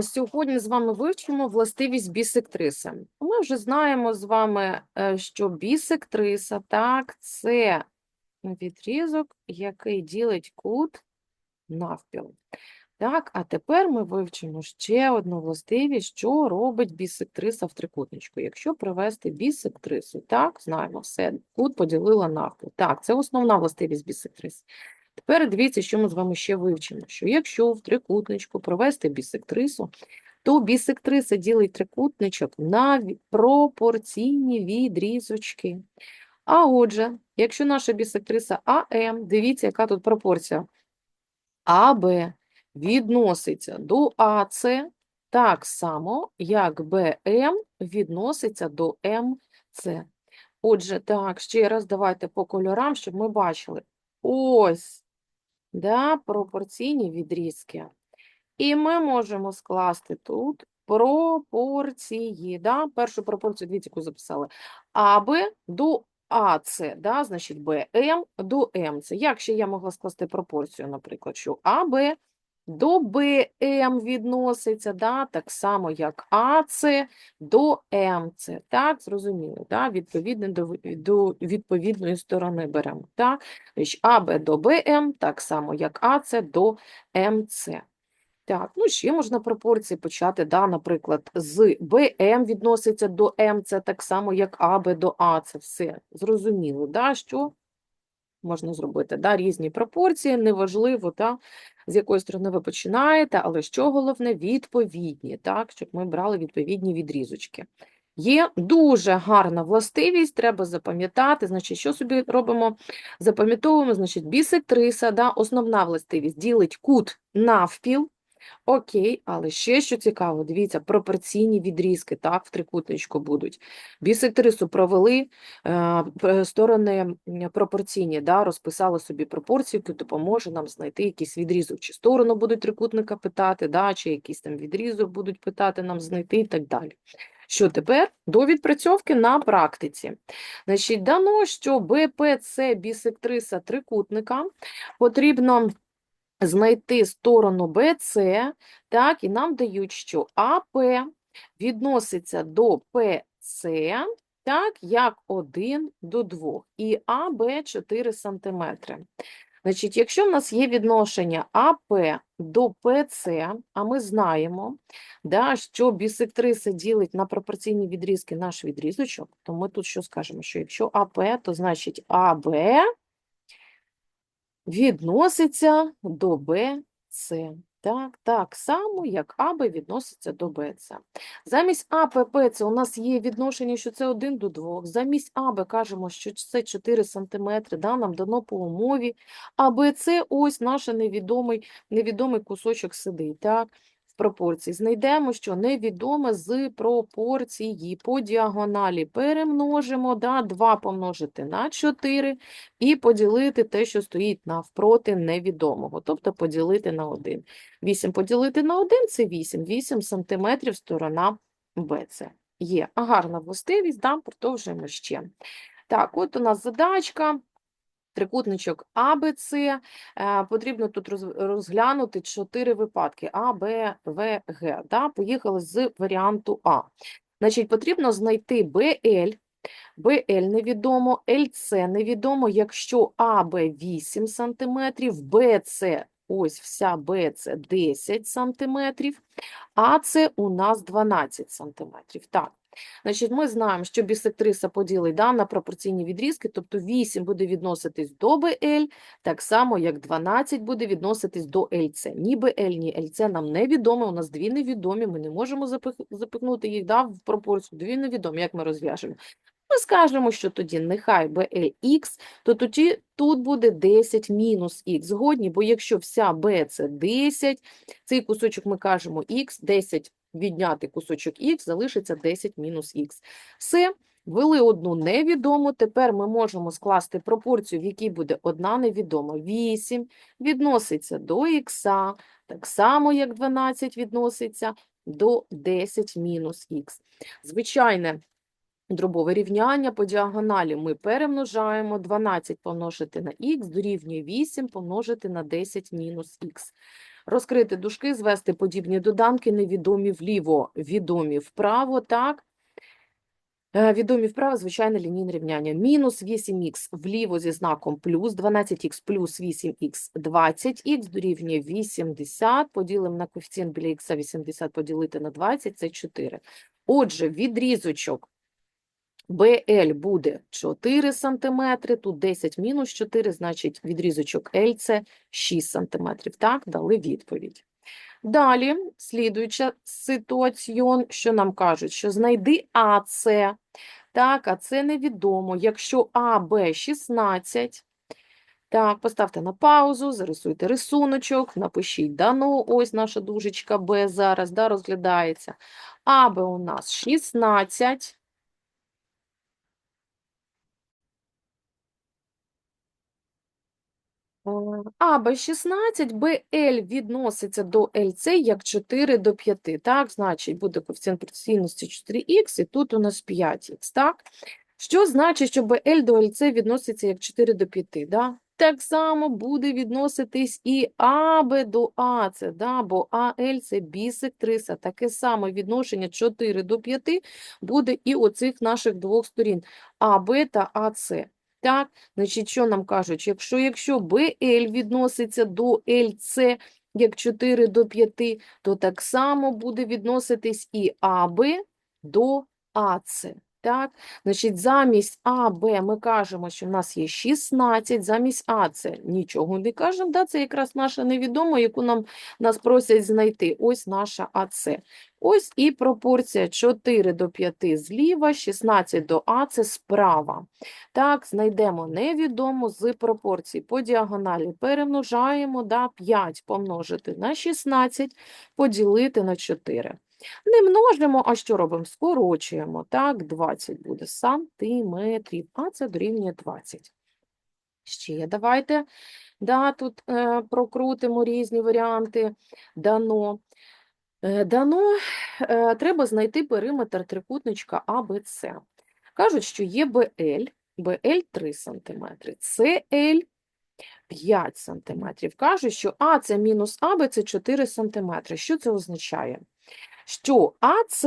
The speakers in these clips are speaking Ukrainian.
Сьогодні з вами вивчимо властивість бісектриси. Ми вже знаємо з вами, е, що бісектриса, так, це відрізок, який ділить кут навпіл. Так, а тепер ми вивчимо ще одну властивість, що робить бісектриса в трикутничку. Якщо привести бісектрису, так, знаємо все, кут поділила навпіл. Так, це основна властивість бісектриси. Тепер дивіться, що ми з вами ще вивчимо, що якщо в трикутничку провести бісектрису, то бісектриса ділить трикутничок на пропорційні відрізочки. А отже, якщо наша бісектриса АМ, дивіться, яка тут пропорція. АБ відноситься до АЦ так само, як БМ відноситься до МЦ. Отже, так, ще раз давайте по кольорам, щоб ми бачили. Ось, да, пропорційні відрізки. І ми можемо скласти тут пропорції. Да? Першу пропорцію, дивіться, яку записали. АБ до АЦ, да? значить БМ до МЦ. Як ще я могла скласти пропорцію, наприклад, що АБ до БМ відноситься, да? так само, як АЦ до МЦ. Так, зрозуміло, да? відповідно до, до відповідної сторони беремо. Так? Значить, АБ до БМ, так само, як АЦ до МЦ. Так, ну ще можна пропорції почати, да, наприклад, з БМ відноситься до МЦ, так само, як АБ до АЦ. Все зрозуміло, да, що можна зробити, да, різні пропорції, неважливо, та, з якої сторони ви починаєте, але що головне, відповідні, так, щоб ми брали відповідні відрізочки. Є дуже гарна властивість, треба запам'ятати, значить, що собі робимо? Запам'ятовуємо, значить, бісектриса, да, основна властивість, ділить кут навпіл, Окей, але ще що цікаво, дивіться, пропорційні відрізки, так, в трикутничку будуть. Бісектрису провели, е, сторони пропорційні, да, розписали собі пропорції, яка допоможе нам знайти якийсь відрізок, чи сторону будуть трикутника питати, да, чи якийсь там відрізок будуть питати нам знайти і так далі. Що тепер? До відпрацьовки на практиці. Значить, дано, що БПЦ бісектриса трикутника потрібно знайти сторону BC, так, і нам дають, що АП відноситься до PC, так, як 1 до 2, і АБ 4 см. Значить, якщо в нас є відношення АП до ПЦ, а ми знаємо, да, що бісектриса ділить на пропорційні відрізки наш відрізочок, то ми тут що скажемо? Що якщо АП, то значить АБ відноситься до БЦ. Так, так само, як АБ відноситься до БЦ. Замість АПП це у нас є відношення, що це 1 до 2. Замість АБ кажемо, що це 4 см, да, нам дано по умові. А БЦ ось наш невідомий, невідомий кусочок сидить. Так? В пропорції. Знайдемо, що невідоме з пропорції по діагоналі. Перемножимо, да, 2 помножити на 4 і поділити те, що стоїть навпроти невідомого, тобто поділити на 1. 8 поділити на 1 – це 8. 8 сантиметрів сторона БЦ. Є гарна властивість, да, продовжуємо ще. Так, от у нас задачка. Трикутничок АБЦ. Е, Потрібно тут розглянути чотири випадки А, Б, В, Г. Да? Поїхали з варіанту А. Значить, потрібно знайти БЛ, БЛ невідомо, ЛЦ невідомо, якщо АБ 8 см, БЦ, ось вся БЦ 10 см, АЦ у нас 12 см. Так, значить, ми знаємо, що бісектриса поділить да, на пропорційні відрізки, тобто 8 буде відноситись до БЛ, так само, як 12 буде відноситись до ЛЦ. Ні БЛ, ні ЛЦ нам невідомо, у нас дві невідомі, ми не можемо запих- запихнути їх да, в пропорцію, дві невідомі, як ми розв'яжемо. Ми скажемо, що тоді нехай BLX, то тоді тут буде 10 мінус х. Згодні, бо якщо вся b це 10, цей кусочок ми кажемо х, 10 відняти кусочок х, залишиться 10 мінус х. Все, ввели одну невідому, тепер ми можемо скласти пропорцію, в якій буде одна невідома. 8 відноситься до х, так само, як 12 відноситься до 10 мінус х. Звичайне Дробове рівняння по діагоналі ми перемножаємо 12 помножити на х дорівнює 8 помножити на 10 мінус х. Розкрити дужки, звести подібні доданки, невідомі вліво, відомі вправо, так? Е, Відомі вправо, звичайне лінійне рівняння. Мінус 8х вліво зі знаком плюс, 12х плюс 8х 20х дорівнює 80. Поділимо на коефіцієнт біля х 80 поділити на 20 – це 4. Отже, відрізочок BL буде 4 см, тут 10 мінус 4, значить відрізочок L це 6 см. Так, дали відповідь. Далі, слідуюча ситуаціон, що нам кажуть, що знайди АС, так, а це невідомо. Якщо АБ 16, так, поставте на паузу, зарисуйте рисуночок, напишіть дано, ось наша дужечка Б зараз, да, розглядається. АБ у нас 16, АБ 16, БЛ відноситься до ЛЦ як 4 до 5. Так, значить, буде коефіцієнт пропорційності 4х, і тут у нас 5х. Так? Що значить, що БЛ до ЛЦ відноситься як 4 до 5? Да? Так само буде відноситись і АБ до АЦ, да? бо АЛ це бісектриса. Таке саме відношення 4 до 5 буде і оцих наших двох сторін АБ та АЦ. Так, значить, що нам кажуть? Якщо, якщо BL відноситься до LC як 4 до 5, то так само буде відноситись і AB до AC. Так, значить, замість АБ ми кажемо, що в нас є 16, замість АЦ нічого не кажемо, да? це якраз наша невідома, яку нам нас просять знайти. Ось наша АЦ. Ось і пропорція 4 до 5 зліва, 16 до АЦ справа. Так, знайдемо невідому з пропорцій. По діагоналі перемножаємо, да, 5 помножити на 16, поділити на 4. Не множимо, а що робимо? Скорочуємо. Так, 20 буде сантиметрів, а це дорівнює 20. Ще давайте да, тут е, прокрутимо різні варіанти. Дано. Е, дано, е, треба знайти периметр трикутничка АБЦ. Кажуть, що є БЛ, БЛ 3 см, СЛ 5 см. Кажуть, що АЦ мінус АБ це 4 см. Що це означає? Що АЦ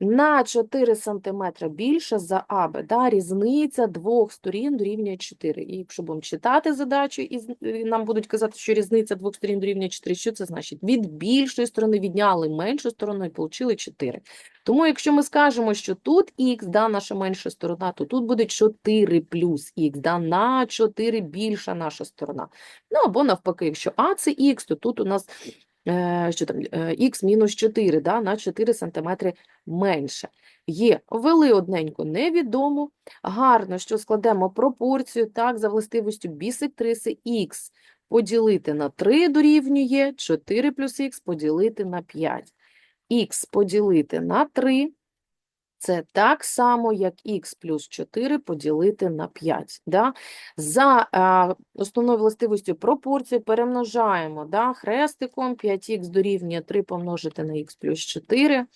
на 4 см більше за АБ. Да? Різниця двох сторін дорівнює 4. І якщо будемо читати задачу, і нам будуть казати, що різниця двох сторін дорівнює 4, що це значить? Від більшої сторони відняли меншу сторону і отримали 4. Тому якщо ми скажемо, що тут х, да, наша менша сторона, то тут буде 4 плюс х, да, на 4 більша наша сторона. Ну або навпаки, якщо а це х, то тут у нас що там, е, х мінус 4, да, на 4 см менше. Є, ввели одненько невідомо, гарно, що складемо пропорцію, так, за властивістю бісектриси х поділити на 3 дорівнює 4 плюс х поділити на 5 х поділити на 3 це так само, як х плюс 4 поділити на 5. Да? За е, основною властивістю пропорції перемножаємо да? хрестиком 5х дорівнює 3 помножити на х плюс 4.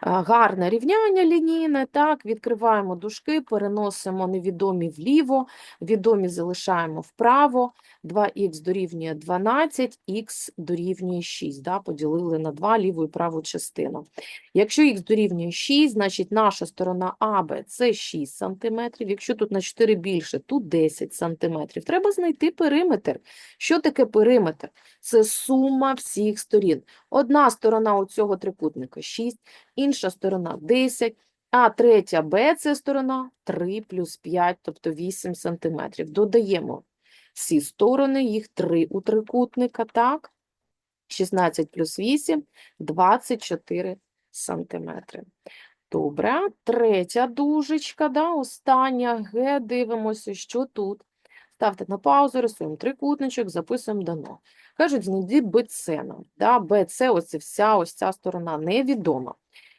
А, Гарне рівняння лінійне, так, відкриваємо дужки, переносимо невідомі вліво, відомі залишаємо вправо, 2х дорівнює 12, х дорівнює 6, да, поділили на 2 ліву і праву частину. Якщо х дорівнює 6, значить наша сторона АБ це 6 см, якщо тут на 4 більше, тут 10 см. Треба знайти периметр. Що таке периметр? Це сума всіх сторін. Одна сторона у цього трикутника 6, інша сторона 10, а третя Б це сторона 3 плюс 5, тобто 8 см. Додаємо всі сторони, їх 3 у трикутника, так? 16 плюс 8 – 24 сантиметри. Добре, третя дужечка, да, остання Г, дивимося, що тут. Ставте на паузу, рисуємо трикутничок, записуємо дано. Кажуть, знайди БЦ нам. Да, БЦ, ось вся ось ця сторона невідома.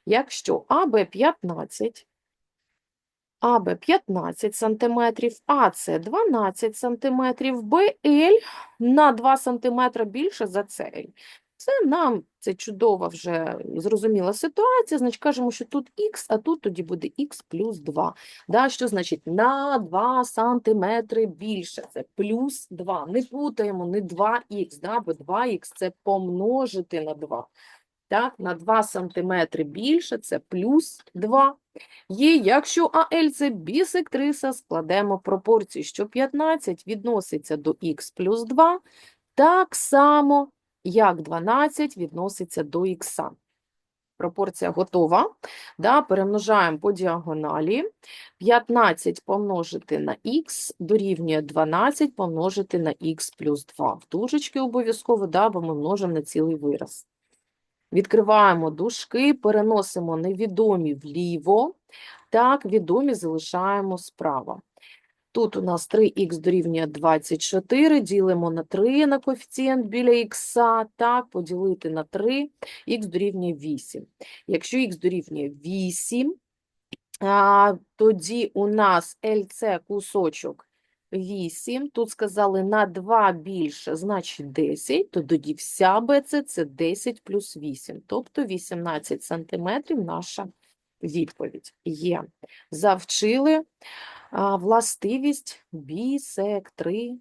Якщо АБ 15, АБ 15 см, АЦ 12 см, БЛ на 2 см більше за ЦЛ. Це нам це чудова вже зрозуміла ситуація. Значить, кажемо, що тут х, а тут тоді буде х плюс 2. Да, що значить на 2 сантиметри більше? Це плюс 2. Не путаємо, не 2х, да, бо 2х це помножити на 2. Так, на 2 сантиметри більше це плюс 2. Є, якщо АЛ це бісектриса, складемо пропорції, що 15 відноситься до х плюс 2, так само, як 12 відноситься до х. Пропорція готова. Да, перемножаємо по діагоналі. 15 помножити на х дорівнює 12 помножити на х плюс 2. В дужечки обов'язково, да, бо ми множимо на цілий вираз. Відкриваємо дужки, переносимо невідомі вліво, так, відомі залишаємо справа. Тут у нас 3х дорівнює 24, ділимо на 3 на коефіцієнт біля х, так, поділити на 3, х дорівнює 8. Якщо х дорівнює 8, тоді у нас LC кусочок 8, тут сказали на 2 більше, значить 10, то тоді вся БЦ це 10 плюс 8, тобто 18 сантиметрів наша відповідь є. Завчили властивість бісектриси.